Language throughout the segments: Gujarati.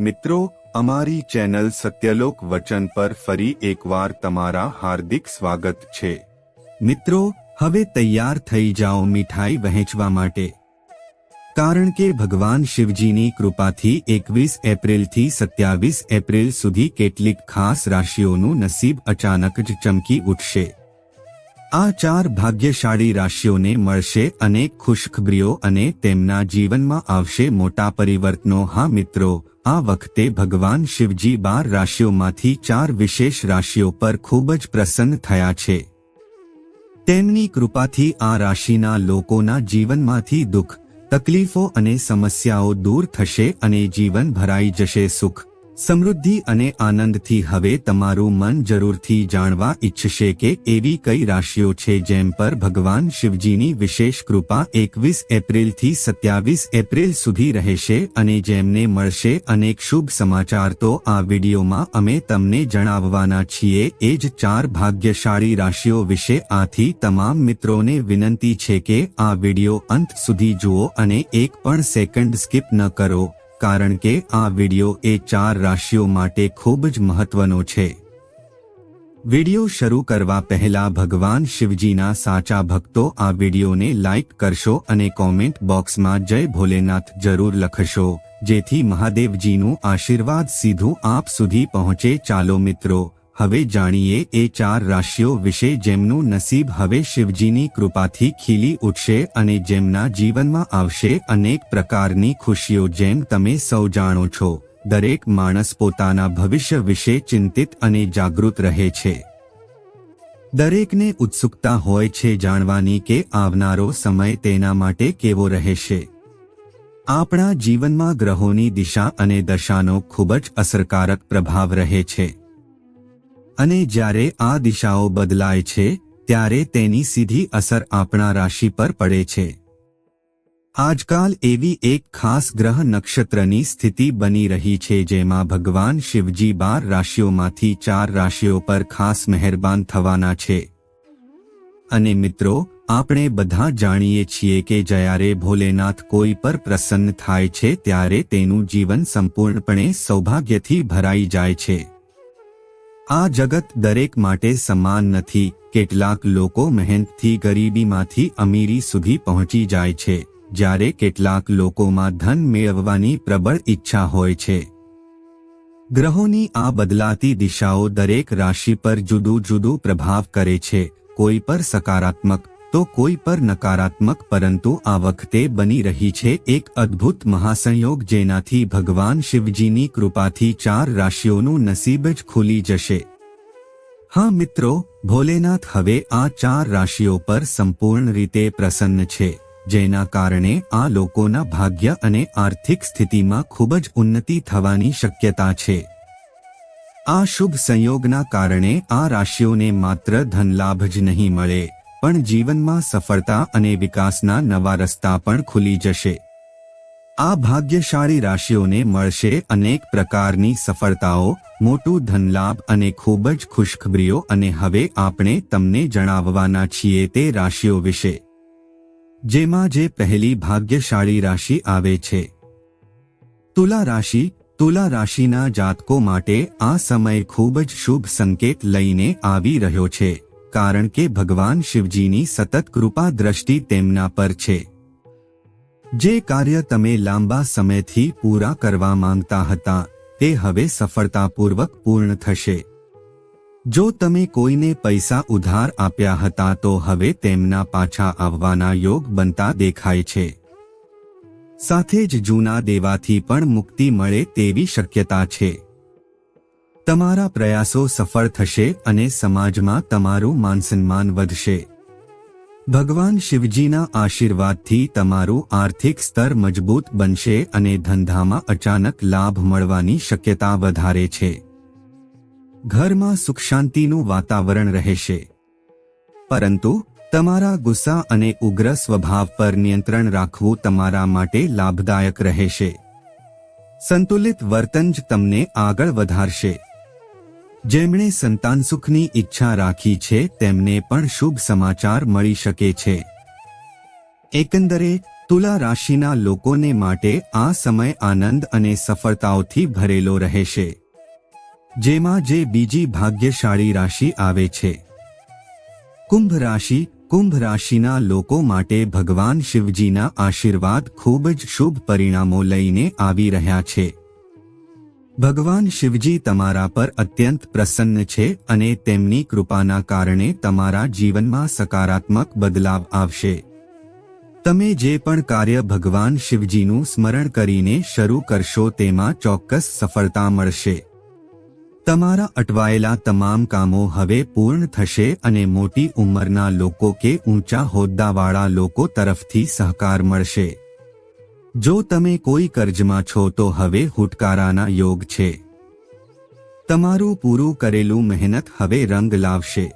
મિત્રો, અમારી ચેનલ સત્યલોક વચન પર ફરી એકવાર તમારા હાર્દિક સ્વાગત છે. મિત્રો, હવે તૈયાર થઈ જાઓ મીઠાઈ વહેંચવા માટે. કારણ કે ભગવાન શિવજીની કૃપાથી એકવીસ એપ્રિલથી સત્યાવીસ એપ્રિલ સુધી કેટલીક ખાસ રાશિઓનું નસીબ અચાનક જ ચમકી ઉઠશે. આ ચાર ભાગ્યશાળી રાશિઓને મળશે અનેક ખુશખબરીઓ અને તેમના જીવનમાં આવશે મોટા પરિવર્તનો. હા મિત્રો આ વખતે ભગવાન શિવજી બાર રાશિઓમાંથી ચાર વિશેષ રાશિઓ પર ખૂબ જ પ્રસન્ન થયા છે. તેમની કૃપાથી આ રાશિના લોકોના જીવનમાંથી દુઃખ, તકલીફો અને સમસ્યાઓ દૂર થશે અને જીવન ભરાઈ જશે સુખ. સમૃદ્ધિ અને આનંદથી હવે તમારું મન જરૂરથી જાણવા ઈચ્છશે કે એવી કઈ રાશિઓ છે જેમ પર ભગવાન શિવજીની વિશેષ કૃપા એકવીસ એપ્રિલથી સત્યાવીસ એપ્રિલ સુધી રહેશે અને જેમને મળશે અનેક શુભ સમાચાર તો આ વિડીયોમાં અમે તમને જણાવવાના છીએ એ જ ચાર ભાગ્યશાળી રાશિઓ વિશે આથી તમામ મિત્રોને વિનંતી છે કે આ વીડિયો અંત સુધી જુઓ અને એક પણ સેકન્ડ સ્કીપ ન કરો. કારણ કે આ વિડિયો એ ચાર રાશિઓ માટે ખૂબ જ મહત્વનો છે. વિડિયો શરૂ કરવા પહેલા ભગવાન શિવજીના સાચા ભક્તો આ વિડિયોને લાઇક કરશો અને કોમેન્ટ બોક્સમાં જય ભોલેનાથ જરૂર લખશો, જેથી મહાદેવજીનું આશીર્વાદ સીધું આપ સુધી પહોંચે. ચાલો મિત્રો હવે જાણીએ એ ચાર રાશિઓ વિશે જેમનું નસીબ હવે શિવજીની કૃપાથી ખીલી ઉઠશે અને જેમના જીવનમાં આવશે અનેક પ્રકારની ખુશીઓ જેમ તમે સૌ જાણો છો. દરેક માણસ પોતાના ભવિષ્ય વિશે ચિંતિત અને જાગૃત રહે છે. દરેકને ઉત્સુકતા હોય છે જાણવાની કે આવનારો સમય તેના માટે કેવો રહેશે. આપણા જીવનમાં ગ્રહોની દિશા અને દશાનો ખૂબ જ અસરકારક પ્રભાવ રહે છે. અને જ્યારે આ દિશાઓ બદલાય છે, ત્યારે તેની સીધી અસર આપણા રાશિ પર પડે છે. આજકાલ એવી એક ખાસ ગ્રહ નક્ષત્રની સ્થિતિ બની રહી છે જેમાં ભગવાન શિવજી બાર રાશિઓમાંથી ચાર રાશિઓ પર ખાસ મહેરબાન થવાના છે. અને મિત્રો, આપણે બધા જાણીએ છીએ કે જ્યારે ભોલેનાથ કોઈ પર પ્રસન્ન થાય છે, ત્યારે તેનું જીવન સંપૂર્ણપણે સૌભાગ્યથી ભરાઈ જાય છે. આ જગત દરેક માટે સમાન નથી. કેટલાક લોકો મહેનતથી ગરીબીમાંથી અમીરી સુધી પહોંચી જાય છે, જ્યારે કેટલાક લોકોમાં ધન મેળવવાની પ્રબળ ઈચ્છા હોય છે. ગ્રહોની આ બદલાતી દિશાઓ દરેક રાશિ પર જુદું જુદું પ્રભાવ કરે છે, કોઈ પર સકારાત્મક તો કોઈ પર નકારાત્મક, પરંતુ આ વખતે બની રહી છે એક અદ્ભુત મહાસંયોગ જેનાથી ભગવાન શિવજીની કૃપાથી ચાર રાશિઓનું નસીબ જ ખુલી જશે. હા મિત્રો, ભોલેનાથ હવે આ ચાર રાશિઓ પર સંપૂર્ણ રીતે પ્રસન્ન છે, જેના કારણે આ લોકોના ભાગ્ય અને આર્થિક સ્થિતિમાં ખૂબ જ ઉન્નતિ થવાની શક્યતા છે. આ શુભ સંયોગના કારણે આ રાશિઓને માત્ર ધનલાભ જ નહીં મળે. પણ જીવનમાં સફળતા અને વિકાસના નવા રસ્તા પણ ખુલી જશે. આ ભાગ્યશાળી રાશિઓને મળશે અનેક પ્રકારની સફળતાઓ, મોટું ધનલાભ અને ખૂબ જ ખુશખબરીઓ અને હવે આપણે તમને જણાવવાના છીએ તે રાશિઓ વિશે. જેમાં જે પહેલી ભાગ્યશાળી રાશિ આવે છે. તુલા રાશિ, તુલા રાશિના જાતકો માટે આ સમય ખૂબ જ શુભ સંકેત લઈને આવી રહ્યો છે. કારણ કે ભગવાન શિવજીની સતત કૃપા દ્રષ્ટિ તેમના પર છે. જે કાર્ય તમે લાંબા સમયથી પૂરા કરવા માંગતા હતા, તે હવે સફળતાપૂર્વક પૂર્ણ થશે. જો તમે કોઈને પૈસા ઉધાર આપ્યા હતા, તો હવે તેમના પાછા આવવાના યોગ બનતા દેખાય છે. સાથે જ જૂના દેવાથી પણ મુક્તિ મળે તેવી શક્યતા છે. તમારા પ્રયાસો સફળ થશે અને સમાજમાં તમારું માનસન્માન વધશે. ભગવાન શિવજીના આશીર્વાદથી તમારું આર્થિક સ્તર મજબૂત બનશે અને ધંધામાં અચાનક લાભ મળવાની શક્યતા વધારે છે. ઘરમાં સુખ શાંતિનું વાતાવરણ રહેશે. પરંતુ તમારા ગુસ્સા અને ઉગ્ર સ્વભાવ પર નિયંત્રણ રાખવું તમારા માટે લાભદાયક રહેશે. સંતુલિત વર્તન જ તમને આગળ વધારશે. જેમણે સંતાન સુખની ઈચ્છા રાખી છે, તેમને પણ શુભ સમાચાર મળી શકે છે. એકંદરે, તુલા રાશિના લોકોને માટે આ સમય આનંદ અને સફળતાઓથી ભરેલો રહેશે. જેમાં જે બીજી ભાગ્યશાળી રાશિ આવે છે. કુંભ રાશિ, કુંભ રાશિના લોકો માટે ભગવાન શિવજીના આશીર્વાદ ખૂબ જ શુભ પરિણામો લઈને આવી રહ્યા છે. ભગવાન શિવજી તમારા પર અત્યંત પ્રસન્ન છે અને તેમની કૃપાના કારણે તમારા જીવનમાં સકારાત્મક બદલાવ આવશે. તમે જે પણ કાર્ય ભગવાન શિવજીનું સ્મરણ કરીને શરૂ કરશો તેમાં ચોક્કસ સફળતા મળશે. તમારા અટવાયેલા તમામ કામો હવે પૂર્ણ થશે અને મોટી ઉંમરના લોકો કે ઊંચા હોદ્દાવાળા લોકો તરફથી સહકાર મળશે. જો તમે કોઈ કર્જમાં છો તો હવે હુટકારાના યોગ છે. તમારું પૂરું કરેલું મહેનત હવે રંગ લાવશે.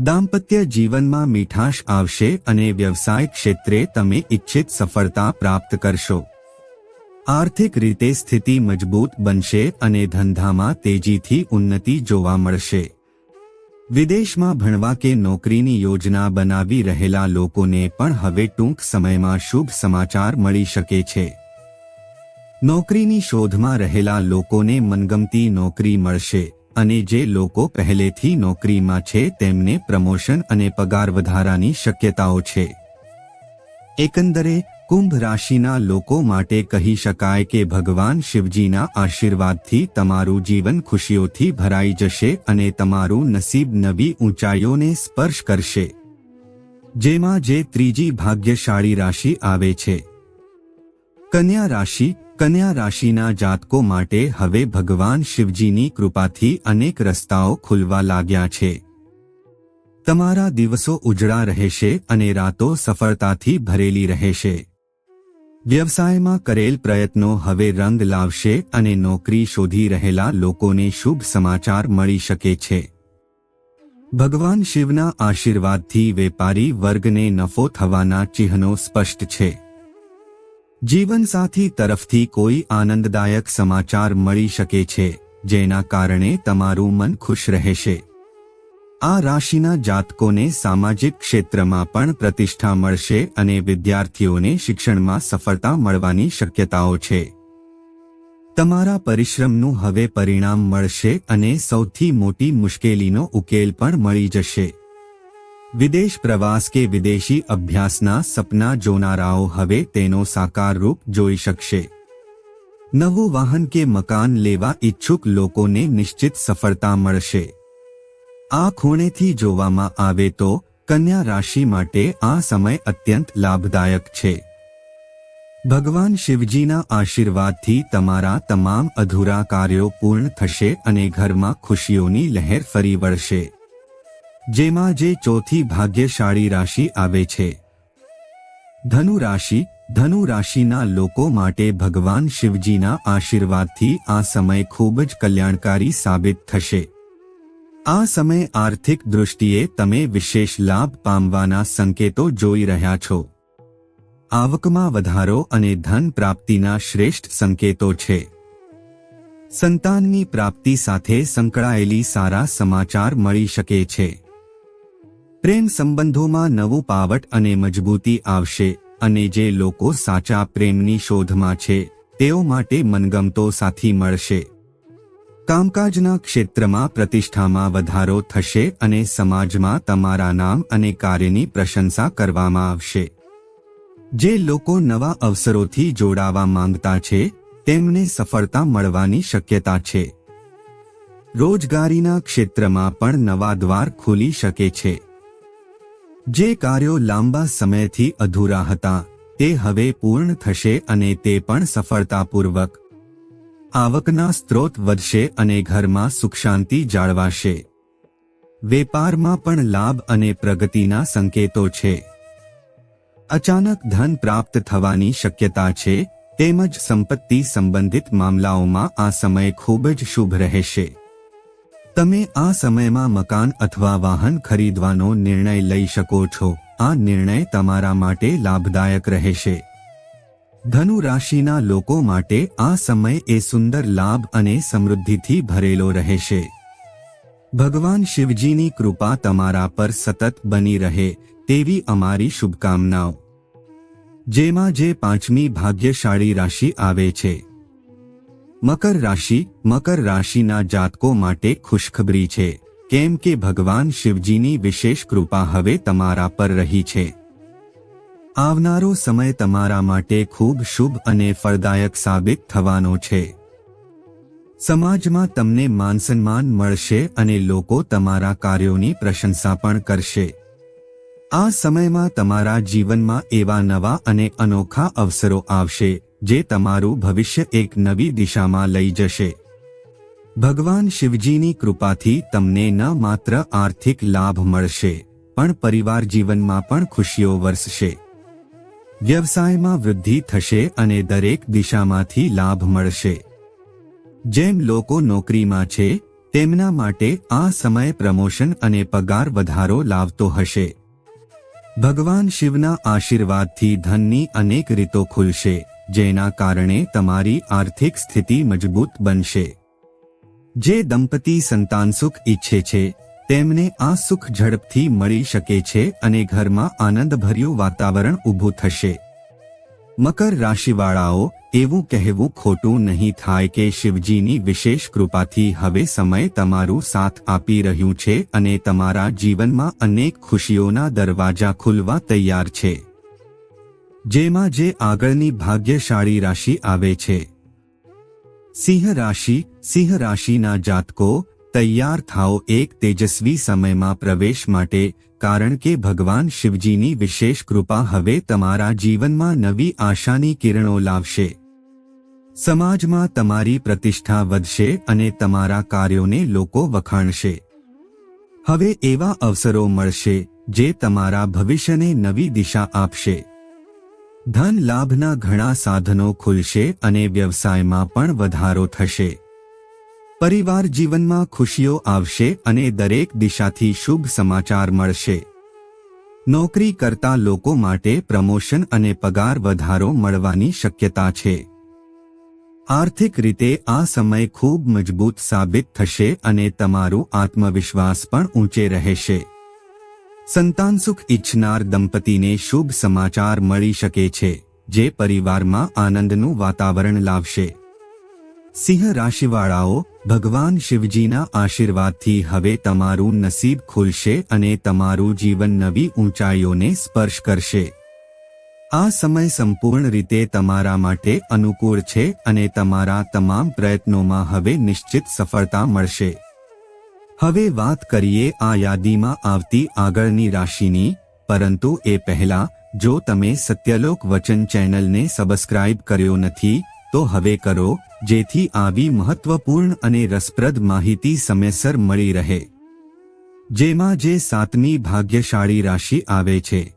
દાંપત્ય જીવનમાં મીઠાશ આવશે અને વ્યવસાય ક્ષેત્રે તમે ઇચ્છિત સફળતા પ્રાપ્ત કરશો. આર્થિક રીતે સ્થિતિ મજબૂત બનશે અને ધંધામાં તેજીથી ઉન્નતિ જોવા મળશે. વિદેશમાં ભણવા કે નોકરીની યોજના બનાવી રહેલા લોકોને પણ હવે ટૂંક સમયમાં શુભ સમાચાર મળી શકે છે. નોકરીની શોધમાં રહેલા લોકોને મનગમતી નોકરી મળશે અને જે લોકો પહેલેથી નોકરીમાં છે તેમને પ્રમોશન અને પગાર વધારાની શક્યતાઓ છે. એકંદરે કુંભ રાશિના લોકો માટે કહી શકાય કે ભગવાન શિવજીના આશીર્વાદથી તમારું જીવન ખુશીઓથી ભરાઈ જશે અને તમારું નસીબ નવી ઊંચાઈઓને સ્પર્શ કરશે. જેમાં જે ત્રીજી ભાગ્યશાળી રાશિ આવે છે. કન્યા રાશિ, કન્યા રાશિના જાતકો માટે હવે ભગવાન શિવજીની કૃપાથી અનેક રસ્તાઓ ખુલવા લાગ્યા છે. તમારા દિવસો ઉજળા રહેશે અને રાતો સફળતાથી ભરેલી રહેશે. વ્યવસાયમાં કરેલ પ્રયત્નો હવે રંગ લાવશે અને નોકરી શોધી રહેલા લોકોને શુભ સમાચાર મળી શકે છે. ભગવાન શિવના આશીર્વાદથી વેપારી વર્ગને નફો થવાના ચિહ્નો સ્પષ્ટ છે. જીવનસાથી તરફથી કોઈ આનંદદાયક સમાચાર મળી શકે છે, જેના કારણે તમારું મન ખુશ રહેશે. આ રાશિના જાતકોને સામાજિક ક્ષેત્રમાં પણ પ્રતિષ્ઠા મળશે અને વિદ્યાર્થીઓને શિક્ષણમાં સફળતા મળવાની શક્યતાઓ છે. તમારા પરિશ્રમનું હવે પરિણામ મળશે અને સૌથી મોટી મુશ્કેલીનો ઉકેલ પણ મળી જશે. વિદેશ પ્રવાસ કે વિદેશી અભ્યાસના સપના જોનારાઓ હવે તેનો સાકાર રૂપ જોઈ શકશે. નવું વાહન કે મકાન લેવા ઈચ્છુક લોકોને નિશ્ચિત સફળતા મળશે. આ ખૂણેથી જોવામાં આવે તો કન્યા રાશિ માટે આ સમય અત્યંત લાભદાયક છે. ભગવાન શિવજીના આશીર્વાદથી તમારા તમામ અધૂરા કાર્યો પૂર્ણ થશે અને ઘરમાં ખુશીઓની લહેર ફરી વળશે. જેમાં જે ચોથી ભાગ્યશાળી રાશિ આવે છે. ધનુ રાશિ, ધનુ રાશિના લોકો માટે ભગવાન શિવજીના આશીર્વાદથી આ સમય ખૂબ જ કલ્યાણકારી સાબિત થશે. આ સમય આર્થિક દૃષ્ટિએ તમે વિશેષ લાભ પામવાના સંકેતો જોઈ રહ્યા છો. આવકમાં વધારો અને ધન પ્રાપ્તિના શ્રેષ્ઠ સંકેતો છે. સંતાનની પ્રાપ્તિ સાથે સંકળાયેલી સારા સમાચાર મળી શકે છે. પ્રેમ સંબંધોમાં નવું પાવટ અને મજબૂતી આવશે અને જે લોકો સાચા પ્રેમની શોધમાં છે, તેઓ માટે મનગમતો સાથી મળશે. કામકાજના ક્ષેત્રમાં પ્રતિષ્ઠામાં વધારો થશે અને સમાજમાં તમારા નામ અને કાર્યની પ્રશંસા કરવામાં આવશે. જે લોકો નવા અવસરોથી જોડાવા માંગતા છે, તેમને સફળતા મળવાની શક્યતા છે. રોજગારીના ક્ષેત્રમાં પણ નવા દ્વાર ખુલી શકે છે. જે કાર્યો લાંબા સમયથી અધૂરા હતા, તે હવે પૂર્ણ થશે અને તે પણ સફળતાપૂર્વક આવકના સ્ત્રોત વધશે અને ઘરમાં સુખ શાંતિ જાળવાશે. વેપારમાં પણ લાભ અને પ્રગતિના સંકેતો છે. અચાનક ધન પ્રાપ્ત થવાની શક્યતા છે, તેમજ સંપત્તિ સંબંધિત મામલાઓમાં આ સમય ખૂબ જ શુભ રહેશે. તમે આ સમયમાં મકાન અથવા વાહન ખરીદવાનો નિર્ણય લઈ શકો છો, આ નિર્ણય તમારા માટે લાભદાયક રહેશે. ધનુ રાશિના લોકો માટે આ સમય એ સુંદર લાભ અને સમૃદ્ધિથી ભરેલો રહેશે. ભગવાન શિવજીની કૃપા તમારા પર સતત બની રહે તેવી અમારી શુભકામનાઓ. જેમાં જે પાંચમી ભાગ્યશાળી રાશિ આવે છે. મકર રાશિ, મકર રાશિના જાતકો માટે ખુશખબરી છે, કેમ કે ભગવાન શિવજીની વિશેષ કૃપા હવે તમારા પર રહી છે. આવનારો સમય તમારા માટે ખૂબ શુભ અને ફળદાયક સાબિત થવાનો છે. સમાજમાં તમને માનસન્માન મળશે અને લોકો તમારા કાર્યોની પ્રશંસા પણ કરશે. આ સમયમાં તમારા જીવનમાં એવા નવા અને અનોખા અવસરો આવશે, જે તમારું ભવિષ્ય એક નવી દિશામાં લઈ જશે. ભગવાન શિવજીની કૃપાથી તમને ન માત્ર આર્થિક લાભ મળશે, પણ પરિવાર જીવનમાં પણ ખુશીઓ વરસશે. વ્યવસાયમાં વૃદ્ધિ થશે અને દરેક દિશામાંથી લાભ મળશે. જેમ લોકો નોકરીમાં છે, તેમના માટે આ સમય પ્રમોશન અને પગાર વધારો લાવતો હશે. ભગવાન શિવના આશીર્વાદથી ધનની અનેક રીતો ખુલશે, જેના કારણે તમારી આર્થિક સ્થિતિ મજબૂત બનશે. જે દંપતી સંતાન સુખ ઈચ્છે છે તેમને આ સુખ ઝડપથી મળી શકે છે અને ઘરમાં આનંદભર્યું વાતાવરણ ઊભું થશે. મકર રાશિવાળાઓ, એવું કહેવું ખોટું નહીં થાય કે શિવજીની વિશેષ કૃપાથી હવે સમય તમારું સાથ આપી રહ્યું છે અને તમારા જીવનમાં અનેક ખુશીઓના દરવાજા ખુલવા તૈયાર છે. જેમાં જે આગળની ભાગ્યશાળી રાશિ આવે છે. સિંહ રાશિ, સિંહ રાશિના જાતકો તૈયાર થાઓ એક તેજસ્વી સમયમાં પ્રવેશ માટે, કારણ કે ભગવાન શિવજીની વિશેષ કૃપા હવે તમારા જીવનમાં નવી આશાની કિરણો લાવશે. સમાજમાં તમારી પ્રતિષ્ઠા વધશે અને તમારા કાર્યોને લોકો વખાણશે. હવે એવા અવસરો મળશે, જે તમારા ભવિષ્યને નવી દિશા આપશે. ધન લાભના ઘણા સાધનો ખુલશે અને વ્યવસાયમાં પણ વધારો થશે. પરિવાર જીવનમાં ખુશીઓ આવશે અને દરેક દિશાથી શુભ સમાચાર મળશે. નોકરી કરતા લોકો માટે પ્રમોશન અને પગાર વધારો મળવાની શક્યતા છે. આર્થિક રીતે આ સમય ખૂબ મજબૂત સાબિત થશે અને તમારું આત્મવિશ્વાસ પણ ઊંચે રહેશે. સંતાન સુખ ઈચ્છનાર દંપતીને શુભ સમાચાર મળી શકે છે, જે પરિવારમાં આનંદનું વાતાવરણ લાવશે. સિંહ રાશિવાળાઓ, ભગવાન શિવજીના આશીર્વાદથી હવે તમારું નસીબ ખુલશે અને તમારું જીવન નવી ઊંચાઈઓને સ્પર્શ કરશે. આ સમય સંપૂર્ણ રીતે તમારા માટે અનુકૂળ છે અને તમારા તમામ પ્રયત્નોમાં હવે નિશ્ચિત સફળતા મળશે. હવે વાત કરીએ આ યાદીમાં આવતી આગળની રાશિની, પરંતુ એ પહેલા, જો તમે સત્યલોક વચન ચેનલને સબસ્ક્રાઇબ કર્યો નથી તો હવે કરો, જેથી આવી મહત્વપૂર્ણ અને રસપ્રદ માહિતી સમયસર મળી રહે. જેમાં જે સાતમી ભાગ્યશાળી રાશિ આવે છે.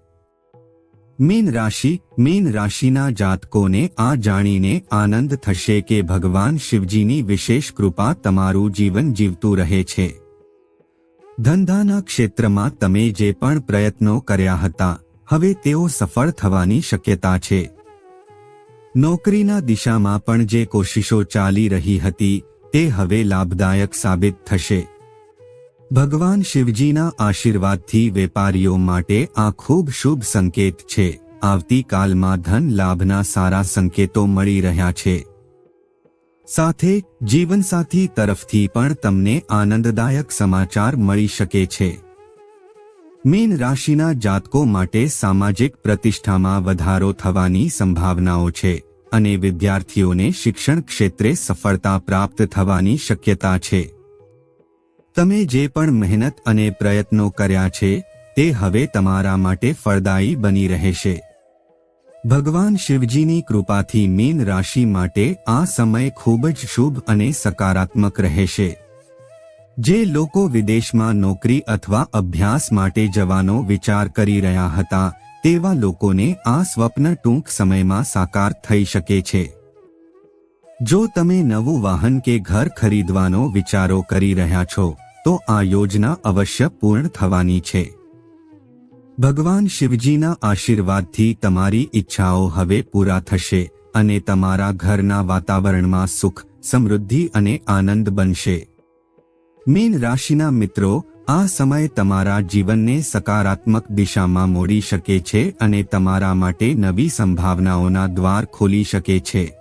મીન રાશિ, મીન રાશિના જાતકોને આ જાણીને આનંદ થશે કે ભગવાન શિવજીની વિશેષ કૃપા તમારું જીવન જીવતું રહે છે. ધંધાના ક્ષેત્રમાં તમે જે પણ પ્રયત્નો કર્યા હતા, હવે તેઓ સફળ થવાની શક્યતા છે. નોકરીના દિશામાં પણ જે કોશિશો ચાલી રહી હતી, તે હવે લાભદાયક સાબિત થશે. ભગવાન શિવજીના આશીર્વાદથી વેપારીઓ માટે આ ખૂબ શુભ સંકેત છે. આવતીકાલમાં ધન લાભના સારા સંકેતો મળી રહ્યા છે. સાથે, જીવનસાથી તરફથી પણ તમને આનંદદાયક સમાચાર મળી શકે છે. મીન રાશિના જાતકો માટે સામાજિક પ્રતિષ્ઠામાં વધારો થવાની સંભાવનાઓ છે અને વિદ્યાર્થીઓને શિક્ષણ ક્ષેત્રે સફળતા પ્રાપ્ત થવાની શક્યતા છે. તમે જે પણ મહેનત અને પ્રયત્નો કર્યા છે, તે હવે તમારા માટે ફળદાયી બની રહેશે. ભગવાન શિવજીની કૃપાથી મીન રાશિ માટે આ સમય ખૂબ જ શુભ અને સકારાત્મક રહેશે. જે લોકો વિદેશમાં નોકરી અથવા અભ્યાસ માટે જવાનો વિચાર કરી રહ્યા હતા, તેવા લોકોને આ સ્વપ્ન ટૂંક સમયમાં સાકાર થઈ શકે છે. જો તમે નવું વાહન કે ઘર ખરીદવાનો વિચારો કરી રહ્યા છો, તો આ યોજના અવશ્ય પૂર્ણ થવાની છે. ભગવાન શિવજીના આશીર્વાદથી તમારી ઈચ્છાઓ હવે પૂરા થશે અને તમારા ઘરના વાતાવરણમાં સુખ, સમૃદ્ધિ અને આનંદ બનશે. મીન રાશિના મિત્રો, આ સમય તમારા જીવનને સકારાત્મક દિશામાં મોડી શકે છે અને તમારા માટે નવી સંભાવનાઓના દ્વાર ખોલી શકે છે.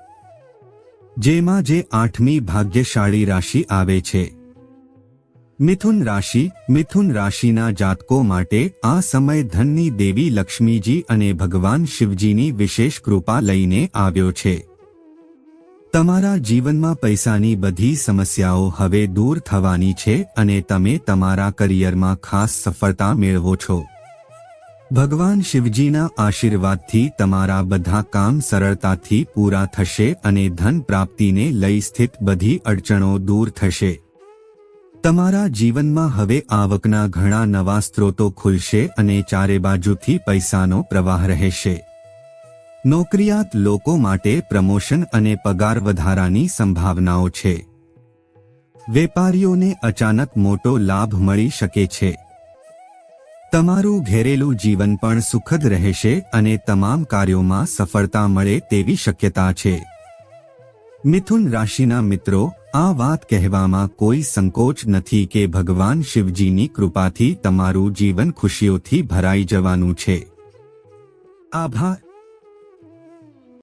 જેમાં જે આઠમી ભાગ્યશાળી રાશિ આવે છે. મિથુન રાશિ, મિથુન રાશિના જાતકો માટે આ સમય ધનની દેવી લક્ષ્મીજી અને ભગવાન શિવજીની વિશેષ કૃપા લઈને આવ્યો છે. તમારા જીવનમાં પૈસાની બધી સમસ્યાઓ હવે દૂર થવાની છે અને તમે તમારા કરિયરમાં ખાસ સફળતા મેળવો છો. ભગવાન શિવજીના આશીર્વાદથી તમારા બધા કામ સરળતાથી પૂરા થશે અને ધન પ્રાપ્તિને લઈ સ્થિત બધી અડચણો દૂર થશે. તમારા જીવનમાં હવે આવકના ઘણા નવા સ્ત્રોતો ખુલશે અને ચારે બાજુથી પૈસાનો પ્રવાહ રહેશે. નોકરિયાત લોકો માટે પ્રમોશન અને પગાર વધારાની સંભાવનાઓ છે. વેપારીઓને અચાનક મોટો લાભ મળી શકે છે. તમારું ઘેરેલું જીવન પણ સુખદ રહેશે અને તમામ કાર્યોમાં સફળતા મળે તેવી શક્યતા છે. મિથુન રાશિના મિત્રો, આ વાત કહેવામાં કોઈ સંકોચ નથી કે ભગવાન શિવજીની કૃપાથી તમારું જીવન ખુશીઓથી ભરાઈ જવાનું છે. આભાર.